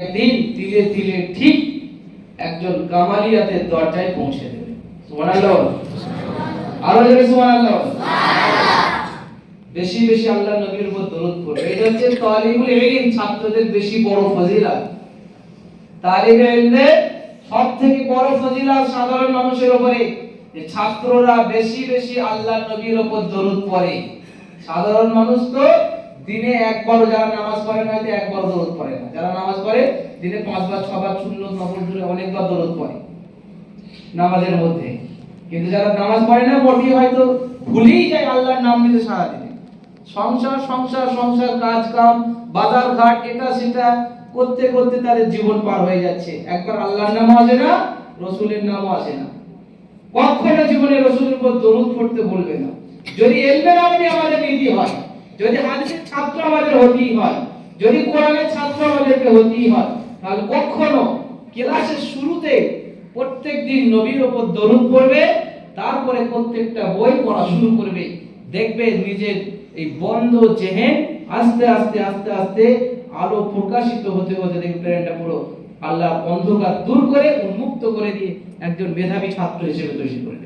একদিন তিলে তিলে ঠিক একজন কামালিয়াতের দরজায় পৌঁছে দেবে। আরও বেশি বেশি আল্লাহ নবীর উপর এটা হচ্ছে তালিবুল ছাত্রদের বেশি বড় সব থেকে বড় সাধারণ মানুষের উপরে, যে ছাত্ররা বেশি বেশি আল্লাহ নবীর উপর দরুদ পড়ে। সাধারণ মানুষ তো দিনে একবার যারা নামাজ পড়ে না হয়তো একবার দরুদ পড়ে না। যারা নামাজ পড়ে, দিনে পাঁচবার, ছবার, শূন্য, নফল ধরে অনেকবার দরুদ পড়ে নামাজের মধ্যে। কিন্তু যারা নামাজ পড়ে না মোটেই হয়তো ভুলেই যায় আল্লাহর নাম নিতে সারা দিনে সংসার সংসার সংসার কাজ কাম বাজার ঘাট, এটা সেটা, করতে করতে তাদের জীবন পার হয়ে যাচ্ছে। একবার আল্লাহর নামও আসে না, রসুলের নামও আসে না। কখনো জীবনে রসুলের উপর দরুদ পড়তে বলবে না। যদি এলমের আলমী আমাদের নীতি হয় যদি হাদিসের ছাত্র আমাদের হতেই হয়, যদি কোরআনের ছাত্র আমাদেরকে হতেই হয়, তাহলে কখনো ক্লাসের শুরুতে প্রত্যেক দিন নবীর উপর দরুদ পড়বে, তারপরে প্রত্যেকটা বই পড়া শুরু করবে। দেখবে নিজের এই বন্ধ জেহেন আস্তে আস্তে আস্তে আস্তে আলো প্রকাশিত হতে হতে দেখবে এটা পুরো আল্লাহ অন্ধকার দূর করে উন্মুক্ত করে দিয়ে একজন মেধাবী ছাত্র হিসেবে তৈরি করে